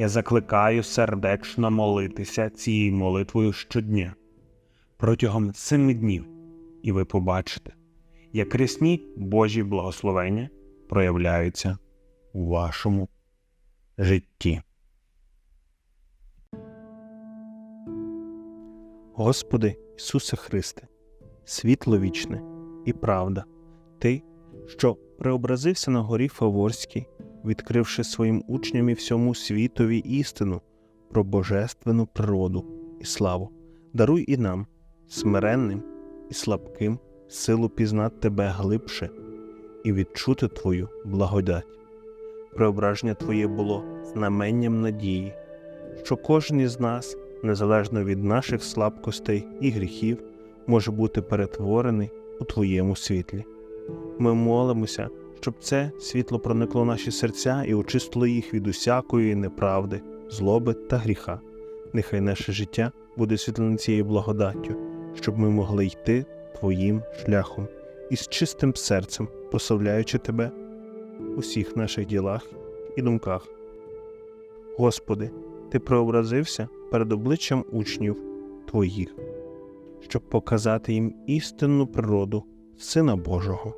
Я закликаю сердечно молитися цією молитвою щодня протягом семи днів, і ви побачите, як рясні Божі благословення проявляються у вашому житті. Господи Ісусе Христе, світло вічне і правда, Ти, що преобразився на горі Фаворській, відкривши своїм учням і всьому світові істину про божественну природу і славу, даруй і нам, смиренним і слабким, силу пізнати Тебе глибше і відчути Твою благодать. Преображення Твоє було знаменням надії, що кожен із нас, незалежно від наших слабкостей і гріхів, може бути перетворений у Твоєму світлі. Ми молимося, щоб це світло проникло в наші серця і очистило їх від усякої неправди, злоби та гріха. Нехай наше життя буде світлене цією благодаттю, щоб ми могли йти Твоїм шляхом і з чистим серцем, прославляючи Тебе у всіх наших ділах і думках. Господи, Ти преобразився перед обличчям учнів Твоїх, щоб показати їм істинну природу Сина Божого.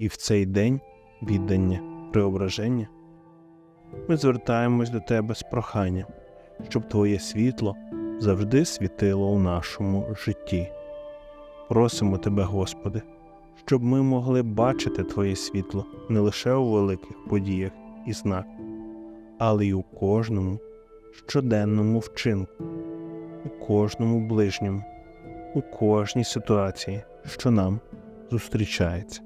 І в цей день віддання, преображення, ми звертаємось до Тебе з проханням, щоб Твоє світло завжди світило у нашому житті. Просимо Тебе, Господи, щоб ми могли бачити Твоє світло не лише у великих подіях і знаках, але й у кожному щоденному вчинку, у кожному ближньому, у кожній ситуації, що нам зустрічається.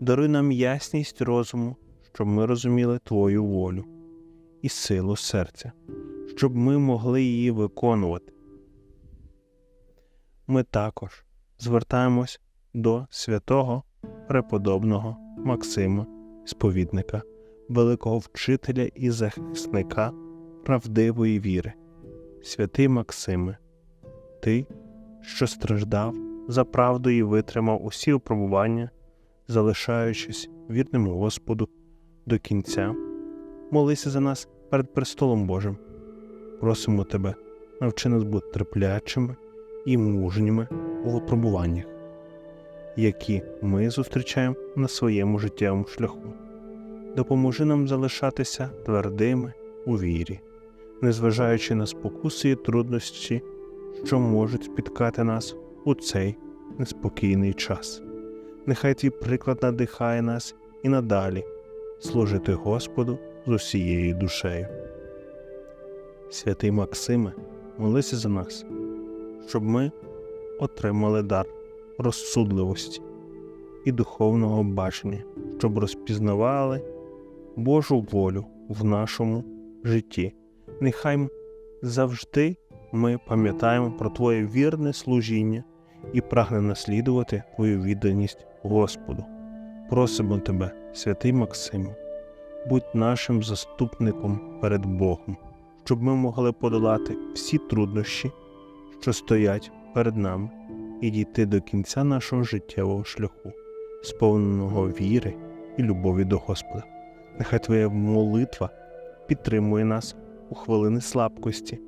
Даруй нам ясність розуму, щоб ми розуміли Твою волю і силу серця, щоб ми могли її виконувати. Ми також звертаємось до святого преподобного Максима, сповідника, великого вчителя і захисника правдивої віри. Святий Максиме, Ти, що страждав за правду і витримав усі випробування, залишаючись вірним Господу до кінця, молися за нас перед престолом Божим. Просимо Тебе, навчи нас бути терплячими і мужніми у випробуваннях, які ми зустрічаємо на своєму життєвому шляху. Допоможи нам залишатися твердими у вірі, незважаючи на спокуси і труднощі, що можуть спіткати нас у цей неспокійний час. Нехай твій приклад надихає нас і надалі служити Господу з усією душею. Святий Максиме, молися за нас, щоб ми отримали дар розсудливості і духовного бачення, щоб розпізнавали Божу волю в нашому житті. Нехай завжди ми пам'ятаємо про Твоє вірне служіння і прагне наслідувати Твою відданість Господу. Просимо Тебе, святий Максиме, будь нашим заступником перед Богом, щоб ми могли подолати всі труднощі, що стоять перед нами, і дійти до кінця нашого життєвого шляху, сповненого віри і любові до Господа. Нехай Твоя молитва підтримує нас у хвилини слабкості,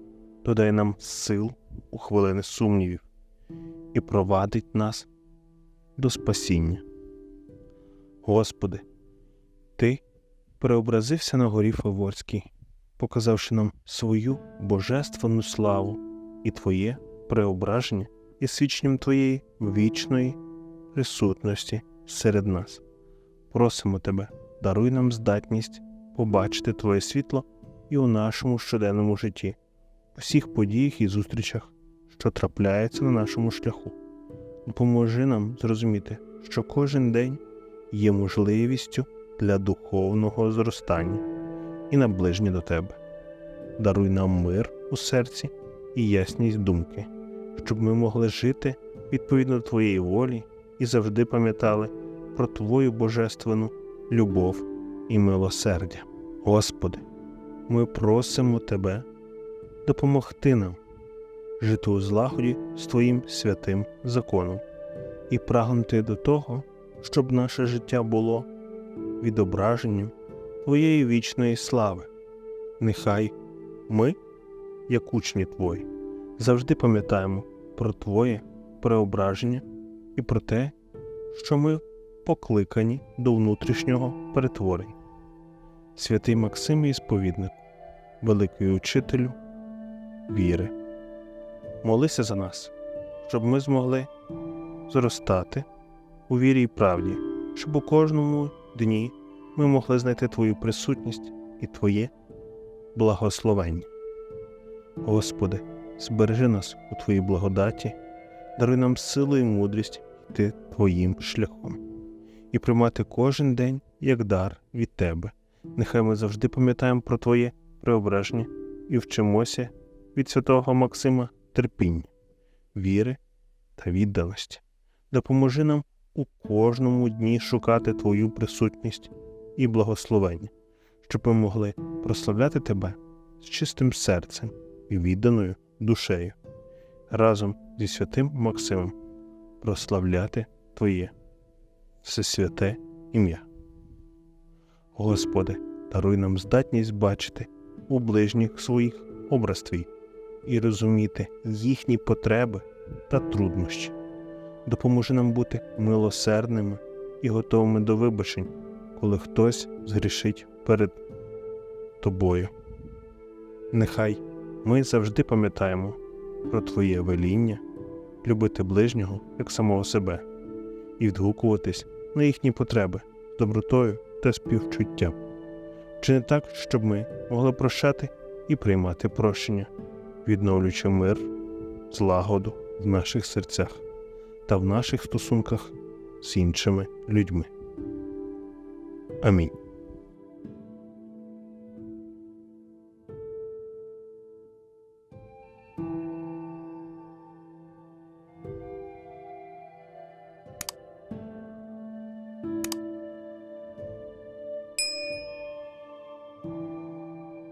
додає нам сил у хвилини сумнівів і провадить нас до спасіння. Господи, Ти преобразився на горі Фаворській, показавши нам свою божественну славу і Твоє преображення і свідченням Твоєї вічної присутності серед нас. Просимо Тебе, даруй нам здатність побачити Твоє світло і у нашому щоденному житті, у всіх подіях і зустрічах, що трапляються на нашому шляху. Допоможи нам зрозуміти, що кожен день є можливістю для духовного зростання і наближення до Тебе. Даруй нам мир у серці і ясність думки, щоб ми могли жити відповідно до Твоєї волі і завжди пам'ятали про Твою божественну любов і милосердя. Господи, ми просимо Тебе допомогти нам жити у злагоді з Твоїм святим законом і прагнути до того, щоб наше життя було відображенням Твоєї вічної слави. Нехай ми, як учні Твої, завжди пам'ятаємо про Твоє преображення і про те, що ми покликані до внутрішнього перетворення. Святий Максим і сповідник, великий учителю віри. Молися за нас, щоб ми змогли зростати у вірі і правді, щоб у кожному дні ми могли знайти Твою присутність і Твоє благословення. Господи, збережи нас у Твоїй благодаті, даруй нам силу і мудрість йти Твоїм шляхом і приймати кожен день як дар від Тебе. Нехай ми завжди пам'ятаємо про Твоє преображення і вчимося від святого Максима терпіння, віри та відданості. Допоможи нам у кожному дні шукати Твою присутність і благословення, щоб ми могли прославляти Тебе з чистим серцем і відданою душею, разом зі святим Максимом прославляти Твоє всесвяте ім'я. Господи, даруй нам здатність бачити у ближніх своїх образ Твій і розуміти їхні потреби та труднощі. Допоможи нам бути милосердними і готовими до вибачень, коли хтось згрішить перед Тобою. Нехай ми завжди пам'ятаємо про Твоє веління, любити ближнього як самого себе і відгукуватись на їхні потреби з добротою та співчуттям. Чи не так, щоб ми могли прощати і приймати прощення, відновлюючи мир, злагоду в наших серцях та в наших стосунках з іншими людьми. Амінь.